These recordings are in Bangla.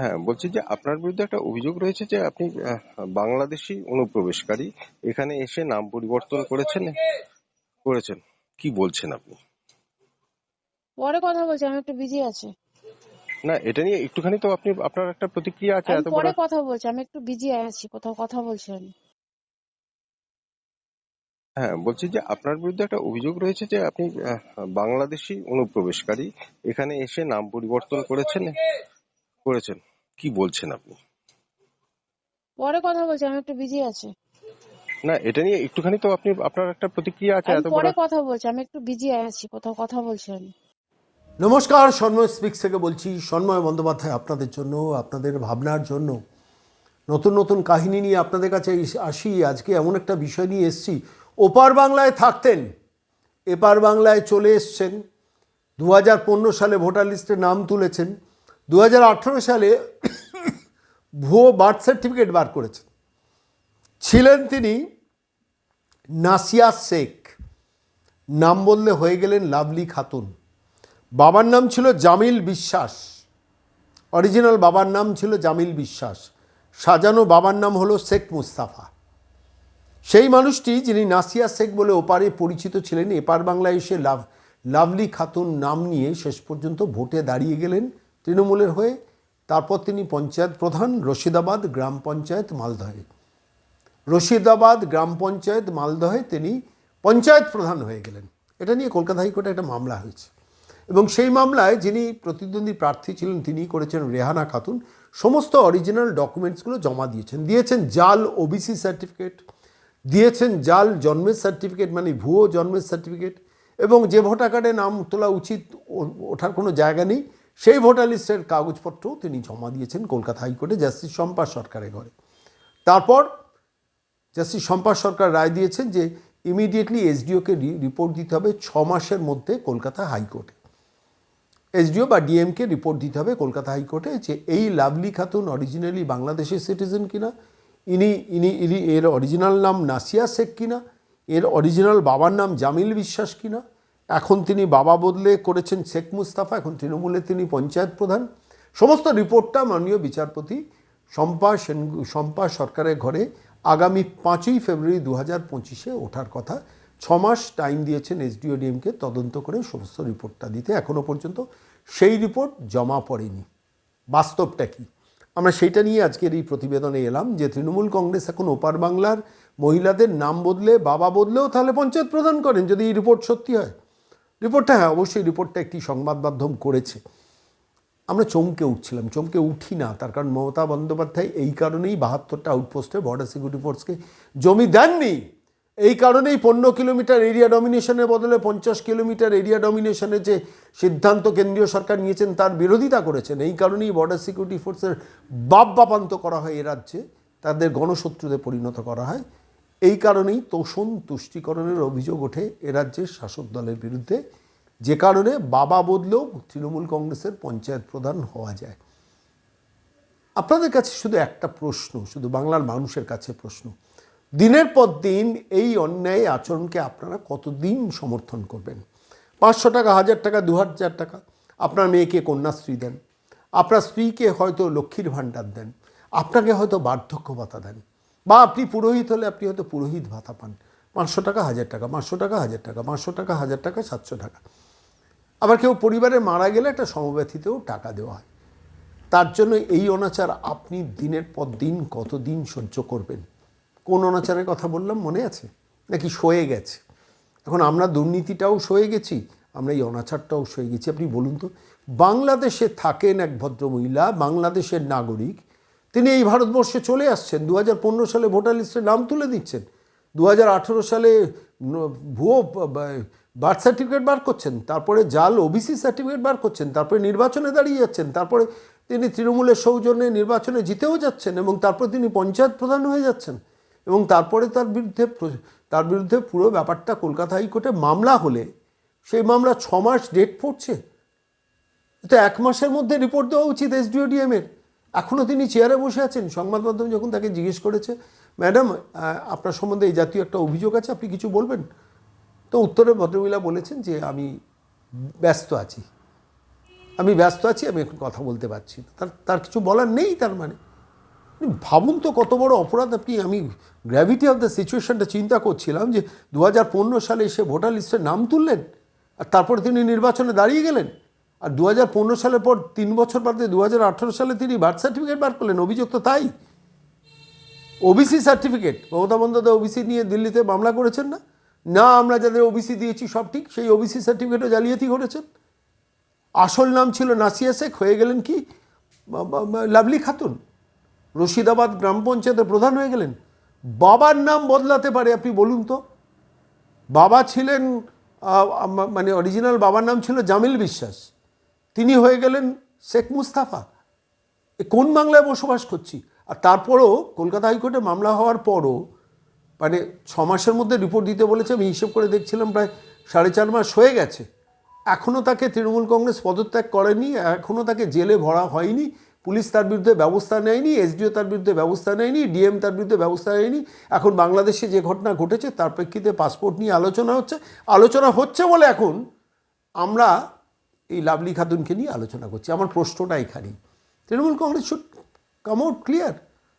হ্যাঁ বলছি যে আপনার বিরুদ্ধে একটা অভিযোগ রয়েছে যে আপনি বাংলাদেশি অনুপ্রবেশকারী। এখানে এসে নাম পরিবর্তন করেছেন? করেছেন। কি বলছেন আপনি? পরে কথা বলছি আমি একটু বিজি আছি। না এটা নিয়ে একটুখানি তো আপনি আপনার একটা প্রতিক্রিয়া আছে এত পরে কথা বলছি আমি একটু বিজি আছি কোথাও কথা বলছি আমি। হ্যাঁ বলছি যে আপনার বিরুদ্ধে একটা অভিযোগ রয়েছে যে আপনি বাংলাদেশি অনুপ্রবেশকারী। এখানে এসে নাম পরিবর্তন করেছেন? করেছেন। কি বলছেন আপনি? পরে কথা বলছি আমি একটু বিজি আছি। না এটা নিয়ে একটুখানি তো আপনি আপনার একটা প্রতিক্রিয়া আছে এত পরে কথা বলছি আমি একটু বিজি আছি কোথাও কথা বলছি আমি। নমস্কার সন্ময় স্পিক্স থেকে বলছি সন্ময় বন্দ্যোপাধ্যায় আপনাদের জন্য আপনাদের ভাবনার জন্য। নতুন নতুন কাহিনী নিয়ে আপনাদের কাছে আসি। আজকে এমন একটা বিষয় নিয়ে এসেছি। ওপার বাংলায় থাকতেন এপার বাংলায় চলে এসছেন। দু হাজার পনেরো সালে ভোটার লিস্টে নাম তুলেছেন। দু হাজার আঠেরো সালে ভুয়ো বার্থ সার্টিফিকেট বার করেছেন। ছিলেন তিনি নাসিয়া শেখ। নাম বললে হয়ে গেলেন লাভলি খাতুন। বাবার নাম ছিল জামিল বিশ্বাস। অরিজিনাল বাবার নাম ছিল জামিল বিশ্বাস। সাজানো বাবার নাম হলো শেখ মুস্তাফা। সেই মানুষটি যিনি নাসিয়া শেখ বলে ওপারে পরিচিত ছিলেন, এপার বাংলায় এসে লাভ লাভলি খাতুন নাম নিয়ে শেষ পর্যন্ত ভোটে দাঁড়িয়ে গেলেন। তৃণমূলের হয়ে তারপর তিনি পঞ্চায়েত প্রধান, রশিদাবাদ গ্রাম পঞ্চায়েত মালদহে। রশিদাবাদ গ্রাম পঞ্চায়েত মালদহে তিনি পঞ্চায়েত প্রধান হয়ে গেলেন। এটা নিয়ে কলকাতা হাইকোর্টে একটা মামলা হয়েছে। এবং সেই মামলায় যিনি প্রতিদ্বন্দ্বী প্রার্থী ছিলেন, তিনি করেছেন রেহানা খাতুন। সমস্ত অরিজিনাল ডকুমেন্টসগুলো জমা দিয়েছেন। দিয়েছেন জাল ওবিসি সার্টিফিকেট, দিয়েছেন জাল জন্মের সার্টিফিকেট মানে ভুয়ো জন্মের সার্টিফিকেট। এবং যে ভোটার কার্ডে নাম তোলা উচিত ওঠার কোনো জায়গা নেই। সেই ভোটার লিস্টের কাগজপত্রও তিনি জমা দিয়েছেন কলকাতা হাইকোর্টে জাস্টিস শম্পা সরকারের ঘরে। তারপর জাস্টিস শম্পা সরকার রায় দিয়েছেন যে ইমিডিয়েটলি এসডিওকে রিপোর্ট দিতে হবে ছ মাসের মধ্যে কলকাতা হাইকোর্টে। এসডিও বা ডিএমকে রিপোর্ট দিতে হবে কলকাতা হাইকোর্টে যে এই লাভলি খাতুন অরিজিনালি বাংলাদেশের সিটিজেন কিনা, ইনি ইনি ইনি এর অরিজিনাল নাম নাসিয়া শেখ কিনা, এর অরিজিনাল বাবার নাম জামিল বিশ্বাস কিনা এখন তিনি বাবা বদলে করেছেন শেখ মুস্তাফা, এখন তৃণমূলে তিনি পঞ্চায়েত প্রধান। সমস্ত রিপোর্টটা মাননীয় বিচারপতি শম্পা সেন শম্পা সরকারের ঘরে আগামী পাঁচই ফেব্রুয়ারি দু হাজার পঁচিশে ওঠার কথা। ছ মাস টাইম দিয়েছেন এসডিও ডিএমকে তদন্ত করে সমস্ত রিপোর্টটা দিতে। এখনও পর্যন্ত সেই রিপোর্ট জমা পড়েনি। বাস্তবটা কি? আমরা সেইটা নিয়ে আজকের এই প্রতিবেদনে এলাম যে তৃণমূল কংগ্রেস এখন ওপার বাংলার মহিলাদের নাম বদলে বাবা বদলেও তাহলে পঞ্চায়েত প্রদান করেন যদি এই রিপোর্ট সত্যি হয়। রিপোর্টটা হ্যাঁ অবশ্যই রিপোর্টটা একটি সংবাদ মাধ্যম করেছে। আমরা চমকে উঠছিলাম, চমকে উঠি না, তার কারণ মমতা বন্দ্যোপাধ্যায় এই কারণেই বাহাত্তরটা আউটপোস্টে বর্ডার সিকিউরিটি ফোর্সকে জমি দেননি। এই কারণেই পনেরো কিলোমিটার এরিয়া ডমিনেশনের বদলে পঞ্চাশ কিলোমিটার এরিয়া ডমিনেশনের যে সিদ্ধান্ত কেন্দ্রীয় সরকার নিয়েছেন, তার বিরোধিতা করেছেন। এই কারণেই বর্ডার সিকিউরিটি ফোর্সের বাপ বাপান্ত করা হয় এ রাজ্যে, তাদের গণশত্রুতে পরিণত করা হয়। এই কারণেই তোষণ তুষ্টিকরণের অভিযোগ ওঠে এ রাজ্যের শাসক দলের বিরুদ্ধে। যে কারণে বাবা বদলেও তৃণমূল কংগ্রেসের পঞ্চায়েত প্রধান হওয়া যায়। আপনাদের কাছে শুধু একটা প্রশ্ন, শুধু বাংলার মানুষের কাছে প্রশ্ন। দিনের পর দিন এই অন্যায় আচরণকে আপনারা কতদিন সমর্থন করবেন? পাঁচশো টাকা, হাজার টাকা, দু হাজার টাকা। আপনার মেয়েকে কন্যাশ্রী দেন। আপনার স্ত্রীকে হয়তো লক্ষ্মীর ভাণ্ডার দেন। আপনাকে হয়তো বার্ধক্য ভাতা দেন। বা আপনি পুরোহিত হলে আপনি হয়তো পুরোহিত ভাতা পান। পাঁচশো টাকা, হাজার টাকা, পাঁচশো টাকা, হাজার টাকা, পাঁচশো টাকা, হাজার টাকা, সাতশো টাকা। আবার কেউ পরিবারে মারা গেলে একটা সমব্যথিতেও টাকা দেওয়া হয়। তার জন্য এই অনাচার আপনি দিনের পর দিন, কতদিন সহ্য করবেন? কোন অনাচারের কথা বললাম মনে আছে? নাকি সয়ে গেছে? এখন আমরা দুর্নীতিটাও সয়ে গেছি, আমরা এই অনাচারটাও সয়ে গেছি। আপনি বলুন তো, বাংলাদেশে থাকেন এক ভদ্রমহিলা, বাংলাদেশের নাগরিক তিনি এই ভারতবর্ষে চলে আসছেন। দু হাজার পনেরো সালে ভোটার লিস্টে নাম তুলে দিচ্ছেন। দু হাজার আঠেরো সালে ভুয়ো বার্থ সার্টিফিকেট বার করছেন। তারপরে জাল ওবিসি সার্টিফিকেট বার করছেন। তারপরে নির্বাচনে দাঁড়িয়ে যাচ্ছেন। তারপরে তিনি তৃণমূলের সৌজন্যে নির্বাচনে জিতেও যাচ্ছেন এবং তারপরে তিনি পঞ্চায়েত প্রধান হয়ে যাচ্ছেন। এবং তারপরে তার বিরুদ্ধে তার বিরুদ্ধে পুরো ব্যাপারটা কলকাতা হাইকোর্টে মামলা হলে, সেই মামলা ছ মাস ডেট পড়ছে। তো এক মাসের মধ্যে রিপোর্ট দেওয়া উচিত এসডিওডিএম এর। এখনও তিনি চেয়ারে বসে আছেন। সংবাদ মাধ্যম যখন তাকে জিজ্ঞেস করেছে ম্যাডাম আপনার সম্বন্ধে এই জাতীয় একটা অভিযোগ আছে, আপনি কিছু বলবেন? তো উত্তরে ভদ্রমহিলা বলেছেন যে, আমি ব্যস্ত আছি। আমি ব্যস্ত আছি, আমি এখন কথা বলতে পারছি না। তার তার কিছু বলার নেই তার মানে। ভাবুন তো কত বড় অপরাধ আপনি, আমি গ্র্যাভিটি অফ দ্য সিচুয়েশনটা চিন্তা করছিলাম যে দু হাজার পনেরো সালে এসে ভোটার লিস্টে নাম তুললেন, আর তারপরে তিনি নির্বাচনে দাঁড়িয়ে গেলেন। আর দু হাজার পনেরো সালের পর তিন বছর বাদে দু হাজার আঠেরো সালে তিনি বার্থ সার্টিফিকেট বার করলেন অভিযোগ তো তাই OBC certificate Mamata Bandyopadhyay OBC নিয়ে দিল্লিতে মামলা করেছেন না? না, আমরা যাদের ওবিসি দিয়েছি সব ঠিক, সেই ওবিসি সার্টিফিকেটও জালিয়াতি করেছেন আসল নাম ছিল নাসিয়া শেখ, হয়ে গেলেন কি? লাভলি খাতুন। রশিদাবাদ গ্রাম পঞ্চায়েতের প্রধান হয়ে গেলেন। বাবার নাম বদলাতে পারে, আপনি বলুন তো। বাবা ছিলেন মানে অরিজিনাল বাবার নাম ছিল জামিল বিশ্বাস। তিনি হয়ে গেলেন শেখ মুস্তাফা। এ কোন বাংলায় বসবাস করছি? আর তারপরও কলকাতা হাইকোর্টে মামলা হওয়ার পরও মানে ছ মাসের মধ্যে রিপোর্ট দিতে বলেছে, আমি হিসেব করে দেখছিলাম প্রায় সাড়ে চার মাস হয়ে গেছে। এখনও তাকে তৃণমূল কংগ্রেস পদত্যাগ করেনি এখনও তাকে জেলে ভরা হয়নি, পুলিশ তার বিরুদ্ধে ব্যবস্থা নেয়নি, এসডিও তার বিরুদ্ধে ব্যবস্থা নেয়নি, ডিএম তার বিরুদ্ধে ব্যবস্থা নেয়নি। এখন বাংলাদেশে যে ঘটনা ঘটেছে, তার প্রেক্ষিতে পাসপোর্ট নিয়ে আলোচনা হচ্ছে। আলোচনা হচ্ছে বলে এখন আমরা এই লাভলি খাতুনকে নিয়ে আলোচনা করছি। আমার প্রশ্নটা এখানেই। Trinamool Congress should come out clear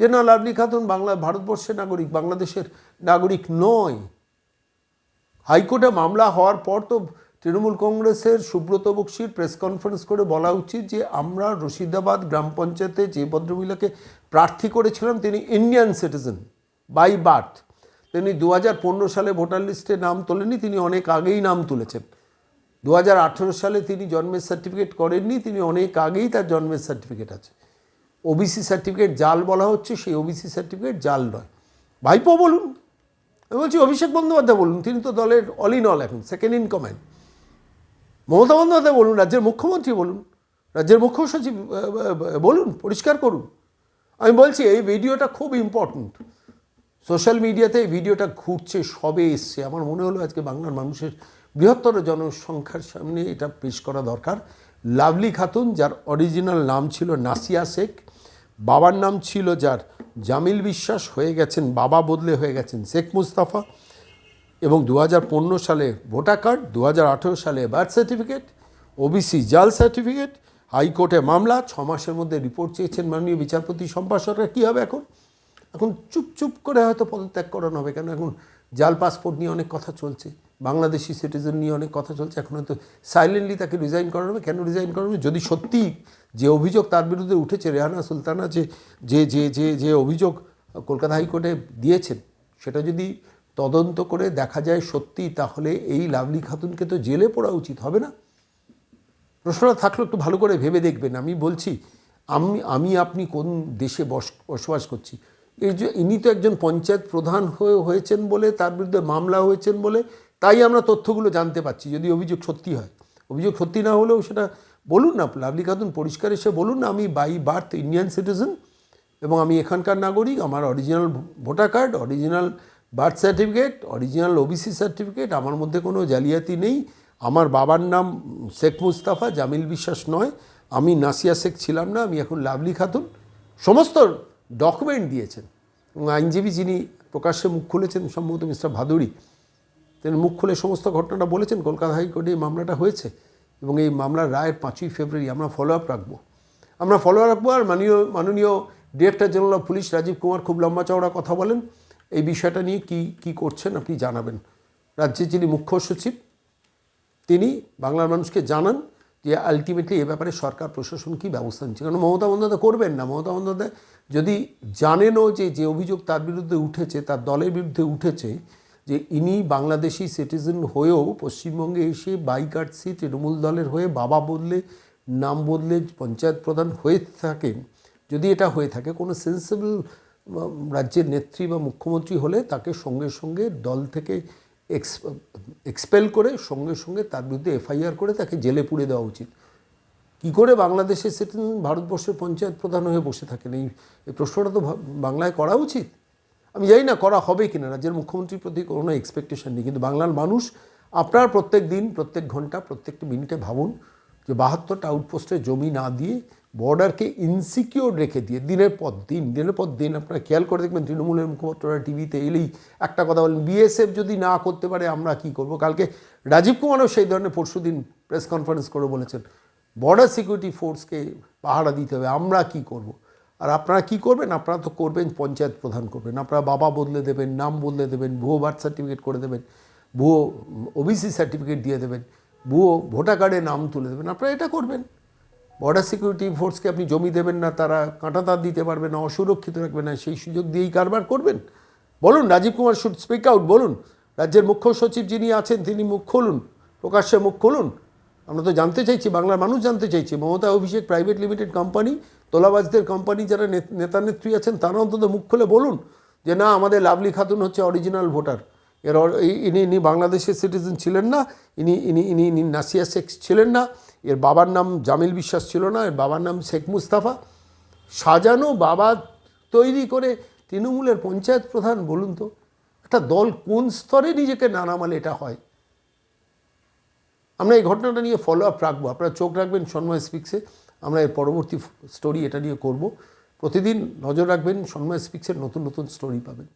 যে না লাভলি খাতুন বাংলা ভারতবর্ষের নাগরিক, বাংলাদেশের নাগরিক নয়। হাইকোর্টে মামলা হওয়ার পর তো তৃণমূল কংগ্রেসের সুব্রত বক্সির প্রেস কনফারেন্স করে বলা উচিত যে, আমরা রশিদাবাদ গ্রাম পঞ্চায়েতে যে ভদ্রমহিলাকে প্রার্থী করেছিলাম, তিনি ইন্ডিয়ান সিটিজেন বাই বার্থ তিনি দু হাজার পনেরো সালে ভোটার লিস্টে নাম তোলেনি তিনি অনেক আগেই নাম তুলেছেন। দু সালে তিনি জন্মের সার্টিফিকেট করেননি, তিনি অনেক আগেই তার জন্মের সার্টিফিকেট আছে। ওবিসি সার্টিফিকেট জাল বলা হচ্ছে, সেই ওবিসি সার্টিফিকেট জাল নয়। ভাইপো বলুন, আমি বলছি অভিষেক বন্দ্যোপাধ্যায় বলুন, তিনি তো দলের অল ইন অল এখন second in command Mamata Bandyopadhyay বলুন, রাজ্যের মুখ্যমন্ত্রী বলুন, রাজ্যের মুখ্য সচিব বলুন, পরিষ্কার করুন। আমি বলছি এই ভিডিওটা খুব ইম্পর্ট্যান্ট সোশ্যাল মিডিয়াতে এই ভিডিওটা ঘুরছে, সবে এসছে। আমার মনে হলো আজকে বাংলার মানুষের বৃহত্তর জনসংখ্যার সামনে এটা পেশ করা দরকার। লাভলি খাতুন, যার অরিজিনাল নাম ছিল নাসিয়া শেখ, বাবার নাম ছিল যার জামিল বিশ্বাস, হয়ে গেছেন, বাবা বদলে হয়ে গেছেন শেখ মুস্তাফা। এবং দু হাজার পনেরো সালে ভোটার কার্ড দু হাজার আঠেরো সালে বার্থ সার্টিফিকেট ওবিসি জাল সার্টিফিকেট হাইকোর্টে মামলা, ছ মাসের মধ্যে রিপোর্ট চেয়েছেন মাননীয় বিচারপতি শম্পা সরকার কী হবে এখন? এখন চুপ চুপ করে হয়তো পদত্যাগ করানো হবে, কেন এখন জাল পাসপোর্ট নিয়ে অনেক কথা চলছে। বাংলাদেশি সিটিজেন নিয়ে অনেক কথা চলছে, এখন হয়তো সাইলেন্টলি তাকে রিজাইন করানো হবে। কেন রিজাইন করানো হবে? যদি সত্যি যে অভিযোগ তার বিরুদ্ধে উঠেছে, রেহানা সুলতানা যে যে যে যে যে অভিযোগ কলকাতা হাইকোর্টে দিয়েছেন, সেটা যদি তদন্ত করে দেখা যায় সত্যি, তাহলে এই লাভলি খাতুনকে তো জেলে পড়া উচিত, হবে না? প্রশ্নটা থাকলে একটু ভালো করে ভেবে দেখবেন। আমি বলছি, আমি আমি আপনি কোন দেশে বস, বসবাস করছি? এই যে, ইনি তো একজন পঞ্চায়েত প্রধান হয়ে, হয়েছেন বলে, তার বিরুদ্ধে মামলা হয়েছেন বলে তাই আমরা তথ্যগুলো জানতে পারছি, যদি অভিযোগ সত্যি হয়। অভিযোগ সত্যি না হলেও সেটা বলুন না, লাভলি খাতুন পরিষ্কার এসে বলুন না আমি বাই বার্থ ইন্ডিয়ান সিটিজেন এবং আমি এখানকার নাগরিক, আমার original voter card original birth certificate original OBC certificate আমার মধ্যে কোনো জালিয়াতি নেই। আমার বাবার নাম শেখ মুস্তাফা, জামিল বিশ্বাস নয়। আমি নাসিয়া শেখ ছিলাম না, আমি এখন লাভলি খাতুন। সমস্ত ডকুমেন্ট দিয়েছেন। এবং আইনজীবী যিনি প্রকাশ্যে মুখ খুলেছেন, সম্ভবত মিস্টার ভাদুড়ি তিনি মুখ খুলে সমস্ত ঘটনাটা বলেছেন, কলকাতা হাইকোর্টে এই মামলাটা হয়েছে এবং এই মামলার রায়ের পাঁচই ফেব্রুয়ারি আমরা ফলো আপ রাখব। আমরা ফলো আপ রাখব আর মাননীয় মাননীয় director general of police Rajeev Kumar খুব লম্বা চওড়া কথা বলেন। এই বিষয়টা নিয়ে কি কি করছেন আপনি জানাবেন। রাজ্যের যিনি মুখ্য সচিব, তিনি বাংলার মানুষকে জানান যে আলটিমেটলি এ ব্যাপারে সরকার, প্রশাসন কী ব্যবস্থা নিচ্ছে। কারণ মমতা বন্দ্যোপাধ্যায় করবেন না? মমতা বন্দ্যোপাধ্যায় যদি জানেনও যে যে অভিযোগ তার বিরুদ্ধে উঠেছে, তার দলের বিরুদ্ধে উঠেছে যে ইনি বাংলাদেশি সিটিজেন হয়েও পশ্চিমবঙ্গে এসে বাইকাটসি তৃণমূল দলের হয়ে বাবা বদলে, নাম বদলে পঞ্চায়েত প্রধান হয়ে থাকেন, যদি এটা হয়ে থাকে, কোনো সেন্সেবল রাজ্যের নেত্রী বা মুখ্যমন্ত্রী হলে তাকে সঙ্গে সঙ্গে দল থেকে এক্স এক্সপেল করে সঙ্গে সঙ্গে তার বিরুদ্ধে এফআইআর করে তাকে জেলে পুড়ে দেওয়া উচিত। কী করে বাংলাদেশের সিটিজেন ভারতবর্ষের পঞ্চায়েত প্রধান হয়ে বসে থাকেন? এই প্রশ্নটা তো বাংলায় করা উচিত। আমি জানি না করা হবে কিনা, রাজ্যের মুখ্যমন্ত্রীর প্রতি কোনো এক্সপেকটেশন নেই, কিন্তু বাংলার মানুষ আপনার প্রত্যেক দিন, প্রত্যেক ঘণ্টা, প্রত্যেকটি মিনিটে ভাবুন যে বাহাত্তরটা আউটপোস্টে জমি না দিয়ে বর্ডারকে ইনসিকিওর রেখে দিয়ে দিনের পর দিন, দিনের পর দিন আপনারা খেয়াল করে দেখবেন তৃণমূলের মুখপাত্ররা টিভিতে এলেই একটা কথা বলেন বিএসএফ যদি না করতে পারে আমরা কি করব কালকে রাজীব কুমারও সেই ধরনের পরশু দিন প্রেস কনফারেন্স করে বলেছেন বর্ডার সিকিউরিটি ফোর্সকে পাহারা দিতে হবে, আমরা কি করব। আর আপনারা কি করবেন? আপনারা তো করবেন, পঞ্চায়েত প্রধান করবেন। আপনারা বাবা বদলে দেবেন, নাম বদলে দেবেন, ভুয়ো বার্থ সার্টিফিকেট করে দেবেন, ভুয়ো ওবিসি সার্টিফিকেট দিয়ে দেবেন, ভুয়ো ভোটার কার্ডে নাম তুলে দেবেন। আপনারা এটা করবেন। বর্ডার সিকিউরিটি ফোর্সকে আপনি জমি দেবেন না, তারা কাঁটাতার দিতে পারবে না, অসুরক্ষিত রাখবে না, সেই সুযোগ দিয়েই কারবার করবেন। বলুন, Rajeev Kumar should speak out বলুন। রাজ্যের মুখ্য সচিব যিনি আছেন, তিনি মুখ খুলুন, প্রকাশ্যে মুখ খুলুন। আমরা তো জানতে চাইছি, বাংলার মানুষ জানতে চাইছি। Mamata Abhishek private limited company তোলাবাজদের company যারা নেতা নেত্রী আছেন, তারা অন্তত মুখ খুলে বলুন যে না, আমাদের লাভলি খাতুন হচ্ছে অরিজিনাল ভোটার এর ইনি ইনি বাংলাদেশের সিটিজেন ছিলেন না, ইনি ইনি ইনি ইনি নাসিয়া শেখ ছিলেন না, এর বাবার নাম জামিল বিশ্বাস ছিল না, এর বাবার নাম শেখ মুস্তাফা। সাজানো বাবা তৈরি করে তৃণমূলের পঞ্চায়েত প্রধান, বলুন তো, একটা দল কোন স্তরে নিজেকে নানামালে এটা হয়? আমরা এই ঘটনাটা নিয়ে ফলো আপ রাখব। আপনারা চোখ রাখবেন সন্ময় স্পিক্সে। আমরা এর পরবর্তী স্টোরি এটা নিয়ে করব। প্রতিদিন নজর রাখবেন সন্ময় স্পিক্সের নতুন নতুন স্টোরি পাবেন।